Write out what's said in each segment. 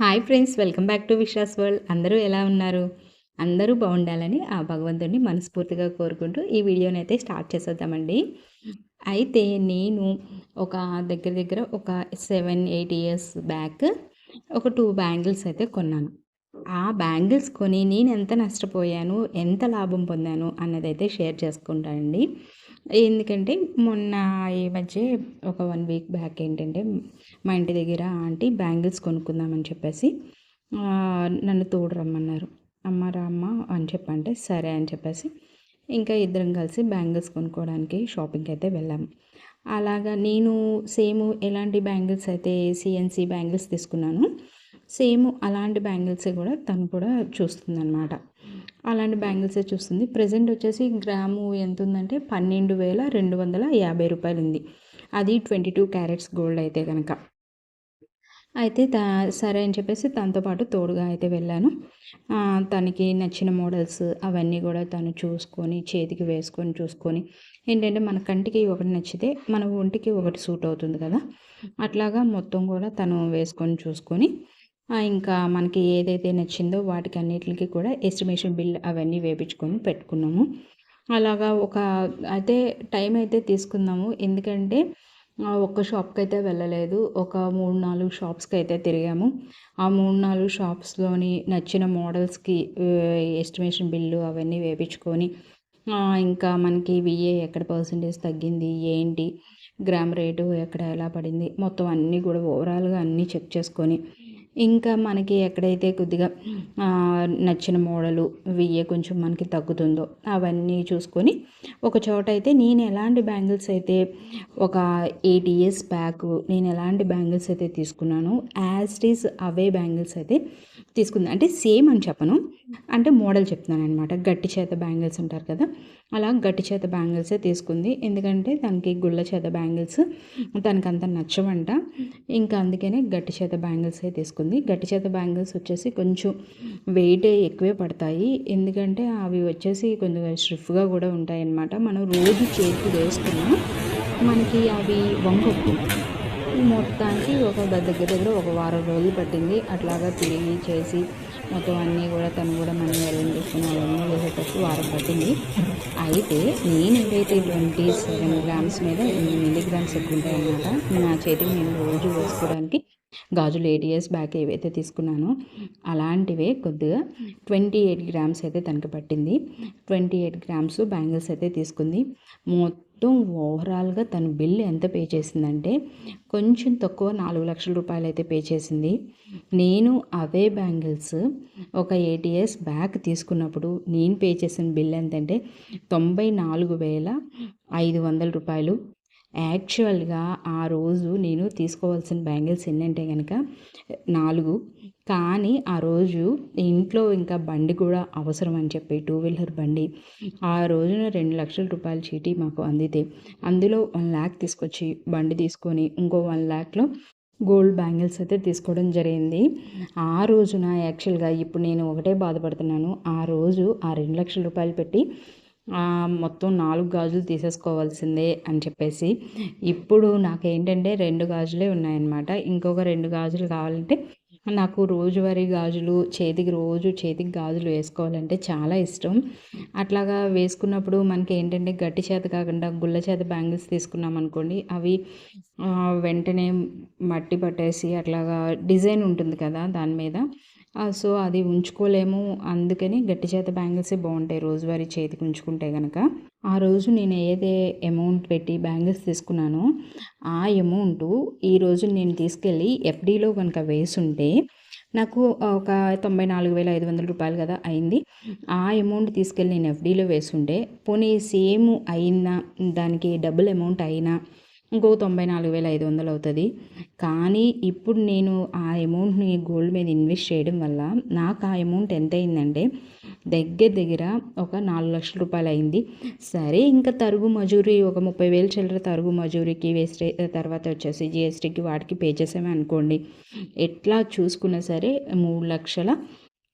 Hi friends welcome back to Vishwas world. అందరూ ఎలా ఉన్నారు? అందరూ బాగుండాలని ఆ భగవంతుడిని మనస్ఫూర్తిగా కోరుకుంటూ ఈ వీడియోని అయితే స్టార్ట్ చేసేద్దామండి. అయితే నేను ఒక దగ్గర దగ్గర ఒక సెవెన్ ఎయిట్ ఇయర్స్ బ్యాక్ ఒక టూ బ్యాంగిల్స్ అయితే కొన్నాను. ఆ బ్యాంగిల్స్ కొని నేను ఎంత నష్టపోయాను ఎంత లాభం పొందాను అన్నదైతే షేర్ చేసుకుంటానండి. ఎందుకంటే మొన్న ఈ మధ్య ఒక వన్ వీక్ బ్యాక్ ఏంటంటే మా ఇంటి దగ్గర ఆంటీ బ్యాంగిల్స్ కొనుక్కుందామని చెప్పేసి నన్ను తోడు రమ్మన్నారు. అమ్మ రామ్మ అని చెప్పంటే సరే అని చెప్పేసి ఇంకా ఇద్దరం కలిసి బ్యాంగిల్స్ కొనుక్కోవడానికి షాపింగ్కి అయితే వెళ్ళాము అలాగా నేను సేమ్ ఎలాంటి బ్యాంగిల్స్ అయితే సిఎన్సి బ్యాంగిల్స్ తీసుకున్నాను. సేమ్ అలాంటి బ్యాంగిల్సే కూడా తను కూడా చూస్తుందన్నమాట. అలాంటి బ్యాంగిల్సే చూస్తుంది. ప్రజెంట్ వచ్చేసి గ్రాము ఎంత ఉందంటే పన్నెండు వేల రెండు వందల యాభై రూపాయలు ఉంది అది ట్వంటీ టూ క్యారెట్స్ గోల్డ్ అయితే కనుక అయితే తా సరే అని చెప్పేసి తనతో పాటు తోడుగా అయితే వెళ్ళాను. తనకి నచ్చిన మోడల్స్ అవన్నీ కూడా తను చూసుకొని చేతికి వేసుకొని చూసుకొని ఏంటంటే మన కంటికి ఒకటి నచ్చితే మన ఒంటికి ఒకటి సూట్ అవుతుంది కదా. అట్లాగా మొత్తం కూడా తను వేసుకొని చూసుకొని ఇంకా మనకి ఏదైతే నచ్చిందో వాటికి అన్నిటికి కూడా ఎస్టిమేషన్ బిల్ అవన్నీ వేపించుకొని పెట్టుకున్నాము. అలాగా ఒక అయితే టైం అయితే తీసుకుందాము. ఎందుకంటే ఒక్క షాప్కి అయితే వెళ్ళలేదు. ఒక మూడు నాలుగు షాప్స్కి అయితే తిరిగాము. ఆ మూడు నాలుగు షాప్స్లోని నచ్చిన మోడల్స్కి ఎస్టిమేషన్ బిల్లు అవన్నీ వేపించుకొని ఇంకా మనకి విఏ ఎక్కడ పర్సంటేజ్ తగ్గింది? ఏంటి? గ్రామ్ రేటు ఎక్కడ ఎలా పడింది? మొత్తం అన్నీ కూడా ఓవరాల్గా అన్నీ చెక్ చేసుకొని ఇంకా మనకి ఎక్కడైతే కొద్దిగా నచ్చిన మోడలు వెయ్యి కొంచెం మనకి తగ్గుతుందో అవన్నీ చూసుకొని ఒక చోట అయితే నేను ఎలాంటి బ్యాంగిల్స్ అయితే ఒక ఎయిట్ ఇయర్స్ బ్యాక్ నేను ఎలాంటి బ్యాంగిల్స్ అయితే తీసుకున్నాను యాజ్ ఈస్ అవే బ్యాంగిల్స్ అయితే తీసుకుంది అంటే సేమ్ అని చెప్పను. అంటే మోడల్ చెప్తున్నాను అనమాట గట్టి చేత బ్యాంగిల్స్ ఉంటారు కదా. అలా గట్టి చేత బ్యాంగిల్సే తీసుకుంది. ఎందుకంటే దానికి గుళ్ళ చేత బ్యాంగిల్స్ తనకు అంత నచ్చవంట. ఇంకా అందుకనే గట్టి చేత బ్యాంగిల్సే తీసుకుంది. గట్టి చేత బ్యాంగిల్స్ వచ్చేసి కొంచెం వెయిట్ ఎక్కువే పడతాయి. ఎందుకంటే అవి వచ్చేసి కొంచెం స్ట్రిఫ్గా కూడా ఉంటాయి అన్నమాట మనం రోజు చేతికి వేసుకున్నా మనకి అవి వంగొప్పు మొత్తానికి ఒక దగ్గర దగ్గర ఒక వారం రోజులు పట్టింది. అట్లాగా తిరిగి చేసి మొత్తం అన్నీ కూడా తను కూడా మనం అరేంజ్ చేసుకుని అవన్నీ చేసేటప్పుడు వారం పట్టింది. అయితే నేను ఏదైతే ట్వంటీ సెవెన్ గ్రామ్స్ మీద ఎనిమిది మిల్లీగ్రామ్స్ ఎక్కువ ఉంటాయి నా చేతికి నేను రోజు వేసుకోవడానికి గాజులు ఎయిట్ ఇయర్స్ బ్యాక్ ఏవైతే తీసుకున్నానో అలాంటివే కొద్దిగా ట్వంటీ ఎయిట్ గ్రామ్స్ అయితే తనకి పట్టింది. ట్వంటీ ఎయిట్ గ్రామ్స్ బ్యాంగిల్స్ అయితే తీసుకుంది. మొత్తం మొత్తం ఓవరాల్గా తన బిల్ ఎంత పే చేసిందంటే కొంచెం తక్కువ నాలుగు లక్షల రూపాయలు అయితే పే చేసింది. నేను అవే బ్యాంగిల్స్ ఒక ఎయిట్ ఇయర్స్ బ్యాక్ తీసుకున్నప్పుడు నేను పే చేసిన బిల్ ఎంతంటే తొంభై నాలుగు వేల ఐదు వందల రూపాయలు. యాక్చువల్గా ఆ రోజు నేను తీసుకోవాల్సిన బ్యాంగిల్స్ ఏంటంటే కనుక నాలుగు. కానీ ఆ రోజు ఇంట్లో ఇంకా బండి కూడా అవసరం అని చెప్పి టూ వీలర్ బండి. ఆ రోజున రెండు లక్షల రూపాయల చీటీ మాకు అందితే. అందులో వన్ ల్యాక్ తీసుకొచ్చి బండి తీసుకొని ఇంకో వన్ ల్యాక్లో గోల్డ్ బ్యాంగిల్స్ అయితే తీసుకోవడం జరిగింది. ఆ రోజున యాక్చువల్గా ఇప్పుడు నేను ఒకటే బాధపడుతున్నాను. ఆ రోజు ఆ రెండు లక్షల రూపాయలు పెట్టి మొత్తం నాలుగు గాజులు తీసేసుకోవాల్సిందే అని చెప్పేసి ఇప్పుడు నాకు ఏంటంటే రెండు గాజులే ఉన్నాయన్నమాట. ఇంకొక రెండు గాజులు కావాలంటే నాకు రోజువారీ గాజులు చేతికి రోజు చేతికి గాజులు వేసుకోవాలంటే చాలా ఇష్టం. అట్లాగా వేసుకున్నప్పుడు మనకి ఏంటంటే గట్టి చేత కాకుండా గుళ్ళ చేత బ్యాంగిల్స్ తీసుకున్నాం అనుకోండి అవి వెంటనే మట్టి పట్టేసి అట్లాగా డిజైన్ ఉంటుంది కదా దాని మీద. సో అది ఉంచుకోలేము. అందుకని గట్టి చేత బ్యాంగిల్సే బాగుంటాయి రోజువారీ చేతికి ఉంచుకుంటే కనుక ఆ రోజు నేను ఏదే అమౌంట్ పెట్టి బ్యాంగిల్స్ తీసుకున్నానో ఆ అమౌంట్ ఈరోజు నేను తీసుకెళ్ళి ఎఫ్డీలో కనుక వేసుంటే నాకు ఒక తొంభై నాలుగు వేల ఐదు వందల రూపాయలు కదా అయింది. ఆ అమౌంట్ తీసుకెళ్ళి నేను ఎఫ్డీలో వేసుంటే పోనీ సేమ్ అయినా దానికి డబుల్ అమౌంట్ అయినా ఇంకో తొంభై నాలుగు వేల ఐదు వందలు అవుతుంది. కానీ ఇప్పుడు నేను ఆ అమౌంట్ని గోల్డ్ మీద ఇన్వెస్ట్ చేయడం వల్ల నాకు ఆ అమౌంట్ ఎంత అయిందంటే దగ్గర దగ్గర ఒక నాలుగు లక్షల రూపాయలు అయింది. సరే ఇంకా తరుగు మజూరీ ఒక ముప్పై వేలు చిల్లర తరుగు మజూరీకి వేస్ట్ తర్వాత వచ్చేసి జిఎస్టీకి వాటికి పే చేసామే అనుకోండి. ఎట్లా చూసుకున్నా సరే మూడు లక్షల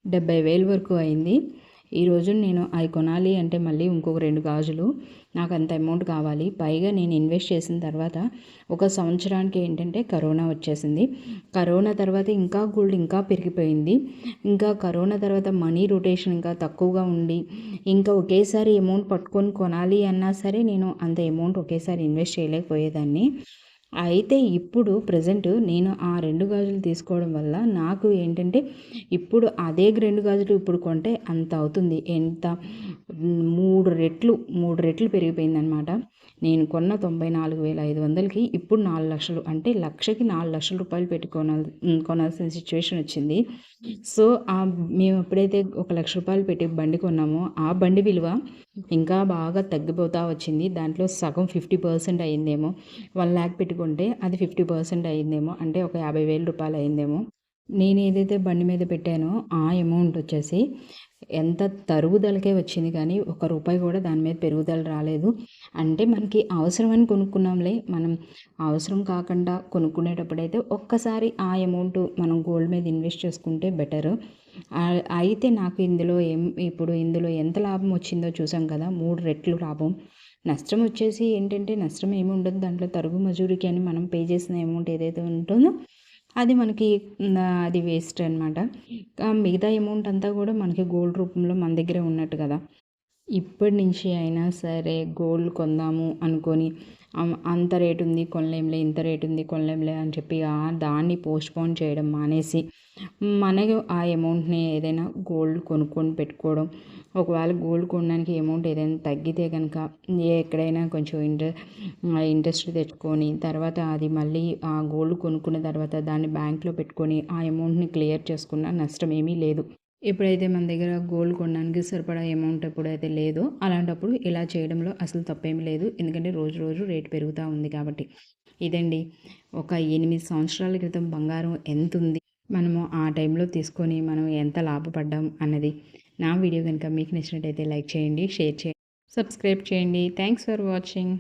డెబ్బై వేలు వరకు అయింది. ఈరోజు నేను అవి కొనాలి అంటే మళ్ళీ ఇంకొక రెండు గాజులు. నాకు అంత అమౌంట్ కావాలి. పైగా నేను ఇన్వెస్ట్ చేసిన తర్వాత ఒక సంవత్సరానికి ఏంటంటే కరోనా వచ్చేసింది. కరోనా తర్వాత ఇంకా గోల్డ్ ఇంకా పెరిగిపోయింది. ఇంకా కరోనా తర్వాత మనీ రొటేషన్ ఇంకా తక్కువగా ఉండి ఇంకా ఒకేసారి అమౌంట్ పట్టుకొని కొనాలి అన్నా సరే నేను అంత అమౌంట్ ఒకేసారి ఇన్వెస్ట్ చేయలేకపోయేదాన్ని. అయితే ఇప్పుడు ప్రజెంట్ నేను ఆ రెండు గాజులు తీసుకోవడం వల్ల నాకు ఏంటంటే ఇప్పుడు అదే రెండు గాజులు ఇప్పుడు కొంటే అంత అవుతుంది. ఎంత? మూడు రెట్లు మూడు రెట్లు పెరిగిపోయిందనమాట నేను కొన్న తొంభై నాలుగు వేల ఐదు వందలకి ఇప్పుడు నాలుగు లక్షలు అంటే లక్షకి నాలుగు లక్షల రూపాయలు పెట్టి కొనాల్ కొనాల్సిన సిచ్యువేషన్ వచ్చింది. సో మేము ఎప్పుడైతే ఒక లక్ష రూపాయలు పెట్టి బండి కొన్నామో ఆ బండి విలువ ఇంకా బాగా తగ్గిపోతూ వచ్చింది. దాంట్లో సగం ఫిఫ్టీ పర్సెంట్ అయ్యిందేమో. వన్ ల్యాక్ పెట్టుకుంటే అది ఫిఫ్టీ పర్సెంట్ అయ్యిందేమో. అంటే ఒక యాభై వేల రూపాయలు అయిందేమో నేను ఏదైతే బండి మీద పెట్టానో ఆ అమౌంట్ వచ్చేసి ఎంత తరుగుదలకే వచ్చింది కానీ ఒక రూపాయి కూడా దాని మీద పెరుగుదల రాలేదు. అంటే మనకి అవసరం అని కొనుక్కున్నాంలే. మనం అవసరం కాకుండా కొనుక్కునేటప్పుడైతే ఒక్కసారి ఆ అమౌంట్ మనం గోల్డ్ మీద ఇన్వెస్ట్ చేసుకుంటే బెటర్. అయితే నాకు ఇందులో ఏం ఇప్పుడు ఇందులో ఎంత లాభం వచ్చిందో చూసాం కదా మూడు రెట్లు లాభం. నష్టం వచ్చేసి ఏంటంటే నష్టం ఏమి ఉండదు. దాంట్లో తరుగు మజూరికి అని మనం పే చేసిన అమౌంట్ ఏదైతే ఉంటుందో అది మనకి అది వేస్ట్ అనమాట మిగతా అమౌంట్ అంతా కూడా మనకి గోల్డ్ రూపంలో మన దగ్గరే ఉన్నట్టు కదా. ఇప్పటి నుంచి అయినా సరే గోల్డ్ కొందాము అనుకొని అంత రేటు ఉంది కొనలేంలే ఇంత రేటు ఉంది కొనలేంలే అని చెప్పి దాన్ని పోస్ట్పోన్ చేయడం మానేసి మనకు ఆ అమౌంట్ని ఏదైనా గోల్డ్ కొనుక్కొని పెట్టుకోవడం. ఒకవేళ గోల్డ్ కొనడానికి అమౌంట్ ఏదైనా తగ్గితే కనుక ఎక్కడైనా కొంచెం ఇంట్రెస్ట్ ఇంట్రెస్ట్ తెచ్చుకొని తర్వాత అది మళ్ళీ ఆ గోల్డ్ కొనుక్కున్న తర్వాత దాన్ని బ్యాంక్లో పెట్టుకొని ఆ అమౌంట్ని క్లియర్ చేసుకున్న నష్టం ఏమీ లేదు. ఎప్పుడైతే మన దగ్గర గోల్డ్ కొనడానికి సరిపడా అమౌంట్ ఎప్పుడైతే లేదో అలాంటప్పుడు ఇలా చేయడంలో అసలు తప్పేమీ లేదు. ఎందుకంటే రోజు రోజు రేటు పెరుగుతూ ఉంది కాబట్టి. ఇదండి. ఒక ఎనిమిది సంవత్సరాల క్రితం బంగారం ఎంత ఉంది మనము ఆ టైంలో తీసుకొని మనం ఎంత లాభపడ్డాం అన్నది. నా వీడియో కనుక మీకు నచ్చినట్టయితే లైక్ చేయండి షేర్ చేయండి సబ్స్క్రైబ్ చేయండి. Thanks for watching